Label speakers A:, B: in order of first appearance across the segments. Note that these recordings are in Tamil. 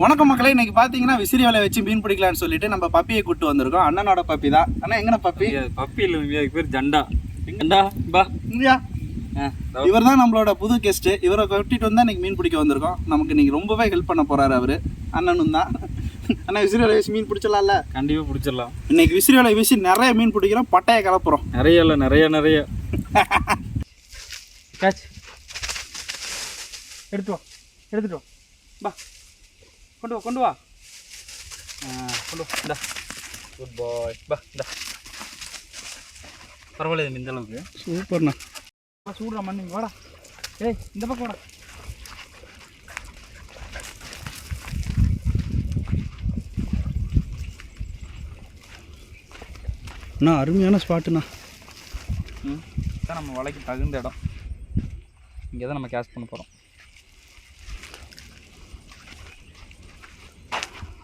A: வணக்கம் மக்களே இன்னைக்கு பார்த்தீங்கன்னா விசிறி வலை வச்சு மீன் பிடிக்கலாம்னு சொல்லிட்டு நம்ம பப்பியை கூட்டு வந்திருக்கோம். அண்ணனோட பப்பி தான். அண்ணா எங்கன பப்பி?
B: பப்பி இல்லை பேர் ஜண்டா. ஜண்டா? பா இதோ.
A: இவர் தான் நம்மளோட புது கெஸ்ட் இவரை கூட்டிட்டு வந்தா இன்னைக்கு மீன் பிடிக்க வந்திருக்கோம். நமக்கு இன்னைக்கு ரொம்பவே ஹெல்ப் பண்ண போறாரு அவரு. அண்ணனும் தான். அண்ணா விசிறி வலை வச்சு மீன் பிடிச்சலாம்ல
B: கண்டிப்பா பிடிச்சிடலாம்.
A: இன்னைக்கு விசிறி வலை வீசி நிறைய மீன் பிடிக்கிறோம். பட்டையை கலப்புறோம்.
B: நிறைய இல்லை நிறைய நிறைய. கேட்ச் எடுத்து வா. எடுத்துட்டு வா. பா. கொண்டு வா கொண்டு வா. கொண்டு வா. இந்தா. குட் பாய் பா இந்தா. பரவாயில்ல இந்த அளவுக்கு.
A: சூப்பர்ண்ணா.
B: சூடுறா மண்ணு. வாடா. ஏய் இந்த பக்கம் வாடா.
A: அண்ணா அருமையான ஸ்பாட்டுண்ணா
B: ம். இதான் நம்ம வலைக்கு தகுந்த இடம். இங்கே தான் நம்ம கேஷ் பண்ண போகிறோம்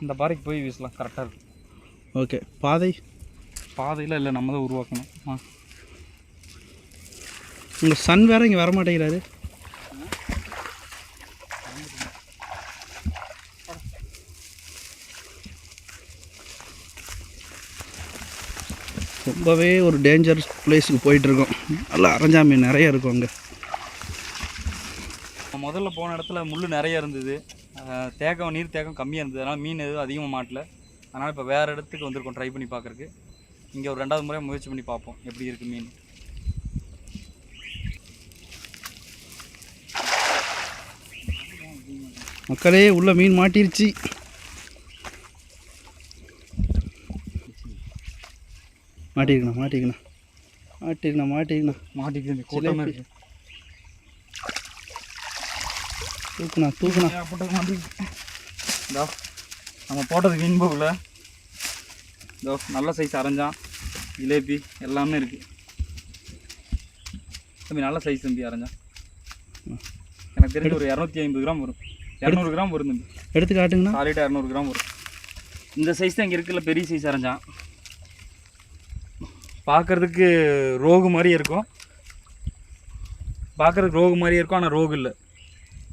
B: இந்த பாறைக்கு போய் வீசலாம் கரெக்டாக இருக்கும்
A: ஓகே பாதை?
B: பாதையில் இல்லை நம்ம தான் உருவாக்கணும். ஆ.
A: உங்கள் சன் வேற இங்கே வர மாட்டேங்கிறாரு ரொம்பவே ஒரு டேஞ்சர் பிளேஸுக்கு போயிட்டுருக்கோம். நல்லா அரைஞ்சா மீன் நிறைய இருக்கும் அங்கே.
B: முதல்ல போன இடத்துல முள் நிறைய இருந்தது. தேக்கம் நீர் தேக்கம் கம்மியாக இருந்தது. அதனால் மீன் எதுவும் அதிகமாக மாட்டல. அதனால் இப்போ வேறு இடத்துக்கு வந்திருக்கோம் ட்ரை பண்ணி பார்க்குறக்கு இங்கே ஒரு ரெண்டாவது முறை முயற்சி பண்ணி பார்ப்போம் எப்படி இருக்குது மீன்.
A: மக்களே உள்ள மீன் மாட்டிருச்சு. மாட்டிருக்கண்ணா மாட்டிக்கண்ணா மாட்டிருக்கண்ணா மாட்டிக்கண்ணா
B: மாட்டிக்கிது கூட்டமாக இருக்குது
A: தூக்குண்ணா தூக்குண்ணா.
B: ஏகப்பட்டது மாட்டிக்கிது. இதோ நம்ம போட்டது வீண் போகல இதோ நல்ல சைஸ் அரைஞ்சான். ஜிலேபி எல்லாமே இருக்குது தம்பி நல்ல சைஸ் தம்பி அரைஞ்சான். எனக்கு தெரிஞ்சு ஒரு இரநூத்தி ஐம்பது கிராம் வரும். இரநூறு கிராம் வரும் தம்பி.
A: எடுத்து காட்டுங்கண்ணா.
B: சாலிடாக இரநூறு கிராம் வரும். இந்த சைஸ் தான் இங்கே இருக்குல்ல பெரிய சைஸ் அரைஞ்சான். பார்க்குறதுக்கு ரோகு மாதிரி இருக்கும். பார்க்குறதுக்கு ரோகு மாதிரி இருக்கும் ஆனால் ரோகு இல்லை.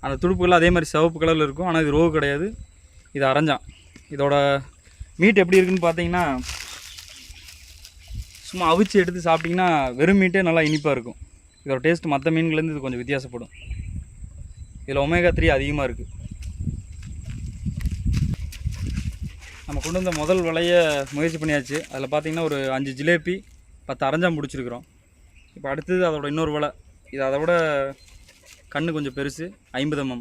B: அந்த துடுப்புகள் அதே மாதிரி சிவப்பு கலரில் இருக்கும். ஆனால் இது ரோகு கிடையாது. இது அரைஞ்சான். இதோட மீட் எப்படி இருக்குன்னு பார்த்தீங்கன்னா சும்மா அவிச்சு எடுத்து சாப்பிட்டிங்கன்னா வெறும் மீட்டே நல்லா இனிப்பாக இருக்கும். இதோட டேஸ்ட் மற்ற மீன்கள்லேருந்து இது கொஞ்சம் வித்தியாசப்படும். இதில் ஒமேகா த்ரீ அதிகமாக இருக்குது நம்ம கொண்டு வந்த முதல் விலைய முயற்சி பண்ணியாச்சு. அதில் பார்த்தீங்கன்னா ஒரு அஞ்சு ஜிலேபி பத்து அரைஞ்சாம் முடிச்சிருக்கிறோம். இப்போ அடுத்தது அதோட இன்னொரு விலை. இது அதை விட கண்ணு கொஞ்சம் பெருசு ஐம்பது mm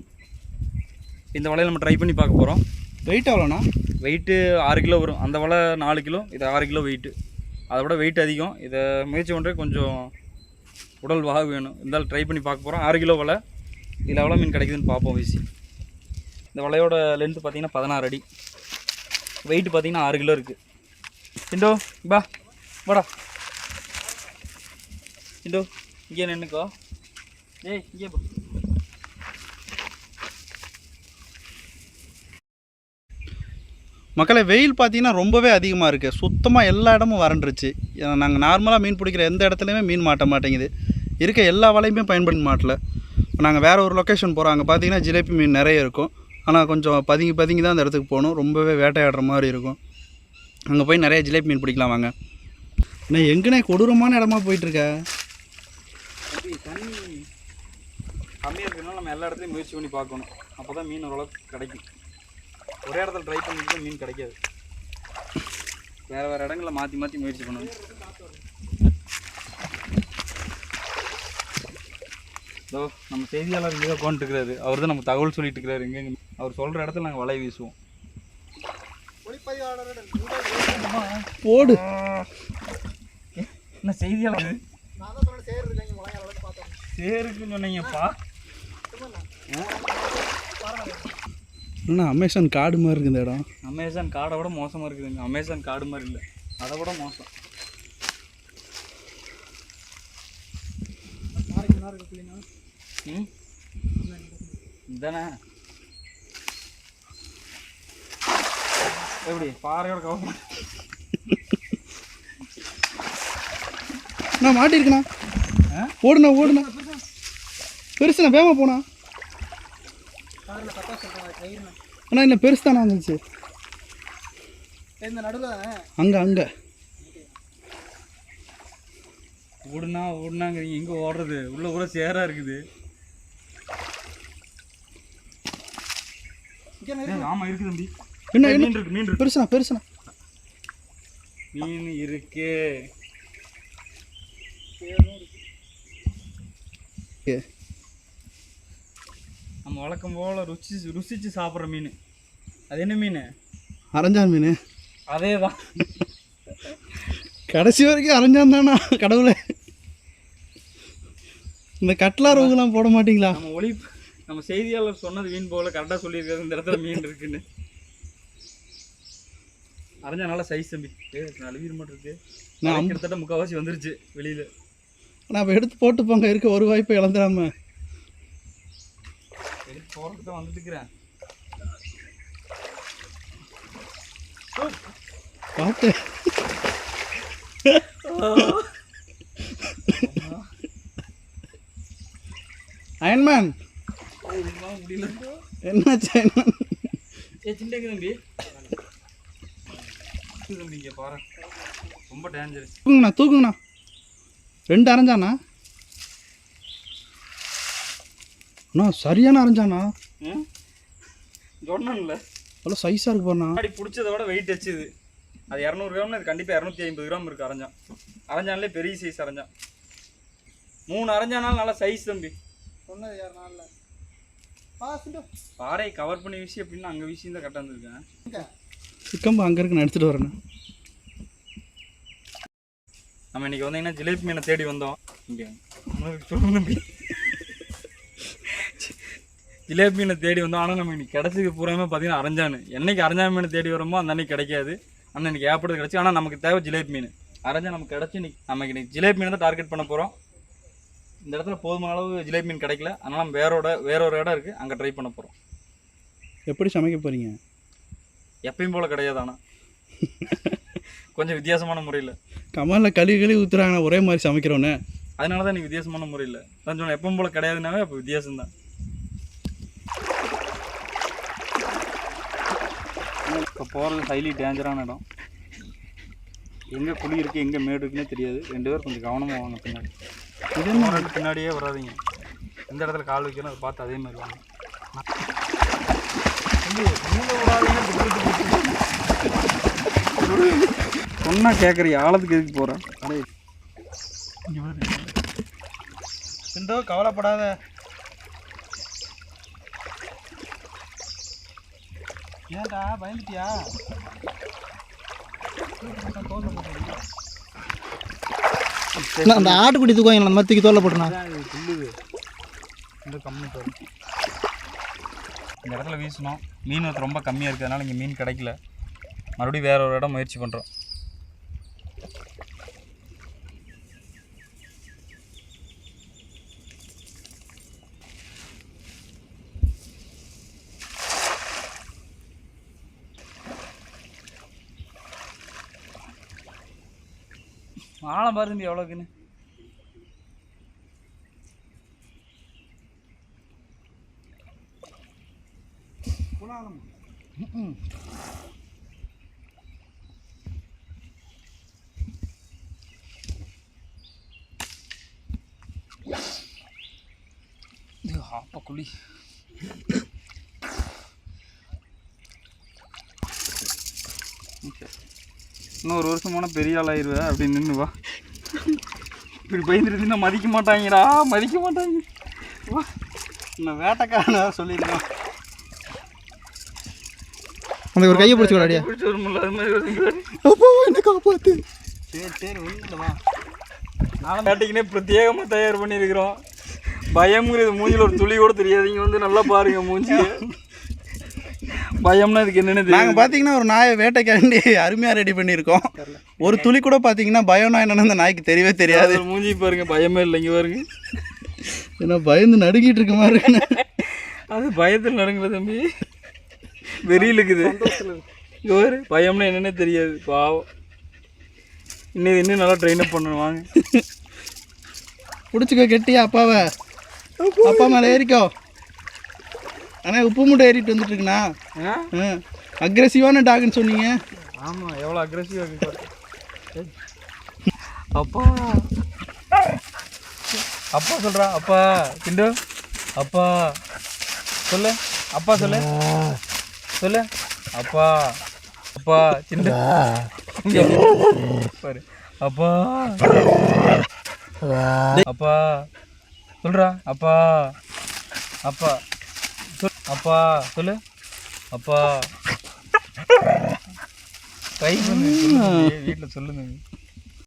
B: இந்த வலையை நம்ம ட்ரை பண்ணி பார்க்க போகிறோம்
A: வெயிட் எவ்வளோண்ணா?
B: வெயிட்டு ஆறு கிலோ வரும். அந்த வலை நாலு கிலோ இது ஆறு கிலோ வெயிட்டு அதை விட வெயிட் அதிகம். இதை முயற்சி பண்ணுறது கொஞ்சம் உடல் வாகு வேணும். இருந்தாலும் ட்ரை பண்ணி பார்க்க போகிறோம் ஆறு கிலோ வலை. இதில் எவ்வளோ மீன் கிடைக்குதுன்னு பார்ப்போம் வீசி. இந்த வலையோட லென்த்து பார்த்தீங்கன்னா பதினாறு அடி. வெயிட் பார்த்தீங்கன்னா ஆறு கிலோ இருக்குது இண்டோ பா வாடா. இண்டோ இங்கே நின்றுக்கோ ஏய் இங்கே போ.
A: மக்களை வெயில் பார்த்தீங்கன்னா ரொம்பவே அதிகமாக இருக்குது சுத்தமாக எல்லா இடமும் வறண்டுருச்சு. நாங்கள் நார்மலாக மீன் பிடிக்கிற எந்த இடத்துலையுமே மீன் மாட்ட மாட்டேங்குது. இருக்க எல்லா வலையுமே பயன்படுத்த மாட்டல. நாங்கள் வேறு ஒரு லொக்கேஷன் போகிறோம் அங்கே பார்த்தீங்கன்னா ஜிலேபி மீன் நிறைய இருக்கும். ஆனால் கொஞ்சம் பதுங்கி பதுங்கி தான் அந்த இடத்துக்கு போகணும். ரொம்பவே வேட்டையாடுற மாதிரி இருக்கும். அங்கே போய் நிறைய ஜிலேபி மீன் பிடிக்கலாம் வாங்க. அண்ணா எங்கண்ணே கொடூரமான இடமா போயிட்டுருக்க?
B: தண்ணி கம்மியாக இருக்கிறதுனால நம்ம எல்லா இடத்துலையும் முயற்சி பண்ணி பார்க்கணும். அப்போ தான் மீன் ஓரளவுக்கு கிடைக்கும். ஒரே இடத்துல ட்ரை பண்ணிட்டு மீன் கிடைக்காது. வேறு வேறு இடங்களில் மாற்றி மாற்றி முயற்சி பண்ணணும். இதோ நம்ம செய்தியாளர் இங்கே தான் உட்காந்துருக்கிறாரு அவர் தான் நம்ம தகவல் சொல்லிட்டு இருக்கிறாரு எங்கெங்க அவர் சொல்கிற இடத்துல நாங்கள் வலை வீசுவோம்.
A: போடு.
B: என்ன செய்தியாளர்? சேருக்குன்னு சொன்னீங்கப்பா.
A: அண்ணா அமேசான் காடு மாதிரி இருக்குது இந்த இடம்
B: அமேசான் காடை விட மோசமாக இருக்குதுங்க அமேசான் காடு மாதிரி இல்லை. அதை விட மோசம். ம்? இதானே? எப்படி? பாறையோட கவர்
A: நான் மாட்டிருக்கண்ணா.
B: ஆ?
A: ஓடுண்ணா ஓடுண்ணா. பெருசுண்ணா வேகமாக போனா ஆனால் என்ன பெருசு தானே வந்துச்சு?
C: இந்த நடுவில்
A: அங்கே அங்கே.
B: ஓடுனா ஓடுனாங்க எங்கே ஓடுறது? உள்ள கூட சேராக இருக்குது. ஆமாம் இருக்குது தம்பி.
A: என்ன
B: மீன் இருக்கு மீன் இருக்கு.
A: பெருசுண்ணா பெருசுண்ணா.
B: மீன் இருக்கு. நம்ம வழக்கம் போல ருச்சி ருசிச்சு சாப்பிட்ற மீன். அது என்ன மீன்?
A: அரைஞ்சான் மீன்.
B: அதே தான்
A: கடைசி வரைக்கும் அரைஞ்சான் தானா கடவுளே? இந்த கட்லா ரோகெல்லாம் போட மாட்டீங்களா?
B: நம்ம ஒளி நம்ம செய்தியாளர் சொன்னது மீன் போல கரெக்டாக சொல்லியிருக்காரு இந்த இடத்துல மீன் இருக்குன்னு. அரைஞ்சா நல்ல சைஸ் தம்பி. நாலு வீடு மட்டும் இருக்கு.
A: நான்
B: கிட்டத்தட்ட முக்கால்வாசி வந்துருச்சு வெளியில.
A: நான் அப்போ எடுத்து போட்டு போங்க இருக்க ஒரு வாய்ப்பை இழந்துடாம.
B: எடுத்து போகிறதுக்கு தான் வந்துட்டு இருக்கிறேன்
A: பார்த்து அயன்மேன்
B: முடியல
A: என்னாச்சு அயன்மேன்
B: ஏ சிண்டக்கு தம்பி தம்பி இங்கே பாரு. ரொம்ப டேஞ்சரஸ்
A: தூக்குங்கண்ணா தூக்குங்கண்ணா ரெண்டு அரைஞ்சாண்ணா? அண்ணா சரியான அரைஞ்சாண்ணா.
B: சொன்னேன்ல.
A: அவ்வளோ சைஸாக இருக்கு போண்ணா
B: முன்னாடி பிடிச்சத விட வெயிட் வச்சுது. அது இரநூறு கிராம்னு இது கண்டிப்பாக இரநூத்தி ஐம்பது கிராம் இருக்குது அரைஞ்சான் அரைஞ்சான்லே பெரிய சைஸ் அரைஞ்சான் மூணு அரைஞ்சானாலும் நல்லா சைஸ் தம்பி.
C: சொன்னது யார் நாளில்?
B: பாறை கவர் பண்ணி வீசி அப்படின்னா அங்கே வீசி தான் கரெக்டாக இருந்திருக்கேன்
A: சிக்கம்பு அங்கே இருக்குன்னு எடுத்துகிட்டு வரேண்ணா.
B: நம்ம இன்னைக்கு வந்தீங்கன்னா ஜிலேபி மீனை தேடி வந்தோம். இங்கே. ஜிலேபி மீனை தேடி வந்தோம். ஆனால் நம்ம இன்னைக்கு கிடைச்சது பூராமே பார்த்தீங்கன்னா அரைஞ்சானு. என்னைக்கு அரைஞ்சா மீனை தேடி வரோமோ அந்த அன்னைக்கு கிடைக்காது. ஆனால் இன்னைக்கு ஏற்படுறது கிடச்சி ஆனால் நமக்கு தேவை ஜிலேபி மீன். அரைஞ்சா நமக்கு கிடச்சி இன்னைக்கு நமக்கு இன்னைக்கு ஜிலேபி மீனை தான் டார்கெட் பண்ண போகிறோம் இந்த இடத்துல போதுமான அளவு ஜிலேபி மீன் கிடைக்கல. அதனால் நம்ம வேறோட வேற ஒரு இடம் இருக்குது அங்கே ட்ரை பண்ண போகிறோம்
A: எப்படி சமைக்க போகிறீங்க
B: எப்பயும் போல் கிடையாது ஆனால் கொஞ்சம் வித்தியாசமான முறையில்.
A: கமலில் கழுவி கழுவி ஊற்றுறாங்கண்ணா ஒரே மாதிரி சமைக்கிறோன்னு.
B: அதனால தான் எனக்கு வித்தியாசமான முறையில். தான் சொன்னேன் எப்பவும் போல் கிடையாதுனாவே அப்போ வித்தியாசம்தான். இப்போ போகிறது ஹைலி டேஞ்சரான இடம். எங்கே குழி இருக்குது எங்கே மேடு இருக்குன்னே தெரியாது. ரெண்டு பேரும் கொஞ்சம் கவனமாக வாங்க பின்னாடி.
A: இது
B: பின்னாடியே வராதீங்க. எந்த இடத்துல கால் வைக்கணும் அதை பார்த்து அதே மாதிரி வாங்க. சொன்னா கேட்குறீ ஆழத்துக்கு எதுக்கு போகிறேன்
A: சிண்டோ கவலைப்படாத. ஏன்டா பயந்துட்டியா?
C: அந்த ஆட்டுக்குடி தூக்குவாங்க அந்த மாதிரி தூக்கி தோலை போட்டுனா?
B: இந்த கம்மி இந்த இடத்துல வீசணும். மீன் வந்து ரொம்ப கம்மியாக இருக்கிறதுனால இங்கே மீன் கிடைக்கல. மறுபடியும் வேற ஒரு இடம் முயற்சி பண்ணுறோம் ஆழம் பாரு தம்பி எவ்வளோக்குன்னு இது ஆப்ப குழி. இன்னொரு வருஷம் போனால் பெரிய ஆள் ஆயிடுவேன் அப்படின்னு நின்று வா. இப்படி பயந்துருந்தீங்கன்னா மதிக்க மாட்டாங்கடா மதிக்க மாட்டாங்க.
A: நான் வேட்டைக்காரனா சொல்லியிருக்கேன்
C: அந்த ஒரு கையை பிடிச்சி விடாடியா
B: பிடிச்சி வரும்ல அது மாதிரி
C: அப்போ என்ன காப்பாத்து.
A: சரி சரி ஒன்றும்
B: நானும் வேட்டைக்குனே பிரத்யேகமாக தயார் பண்ணியிருக்கிறோம். பயம்ங்கிறது மூஞ்சில ஒரு துளி கூட தெரியாது. இங்கே வந்து நல்லா பாருங்க மூஞ்சி பயம்னா இதுக்கு என்னென்னு
A: நாங்கள் பார்த்தீங்கன்னா ஒரு நாயை வேட்டைக்காண்டி அருமையாக ரெடி பண்ணியிருக்கோம். ஒரு துளி கூட பார்த்தீங்கன்னா பயம்னா என்னன்னு அந்த நாய்க்கு தெரியவே தெரியாது.
B: மூஞ்சி பாருங்க பயமே இல்லை இங்கே பாருங்க.
A: ஏன்னா பயந்து நடுங்கிட்டு இருக்க மாதிரி.
B: அது பயத்தில் நடங்குற தம்பி. வெறியில் இருக்குது. பாரு பயம்னா என்னன்னே தெரியாது பாவம். இன்னும் இன்னும் நல்லா ட்ரெயின் அப் பண்ணணும் வாங்க.
A: பிடிச்சிக்கோ கெட்டியா அப்பாவை. அப்பா மேலே ஏறிக்கோ. அண்ணா உப்பு மூட்டை ஏறிட்டு வந்துட்டு இருக்குண்ணா அக்ரெசிவான டாக்னு சொன்னீங்க.
B: ஆமாம் எவ்வளோ அக்ரெசிவாக இருக்கு. அப்பா. அப்பா சொல்கிறா அப்பா. கிண்டு அப்பா. சொல்லு அப்பா சொல்லு. சொல்லு அப்பா. அப்பா சிண்டு. பாரு. அப்பா. அப்பா. சொல்றா அப்பா. அப்பா. அப்பா சொல்லு. அப்பா. பண்ணு வீட்டில் சொல்லுங்க.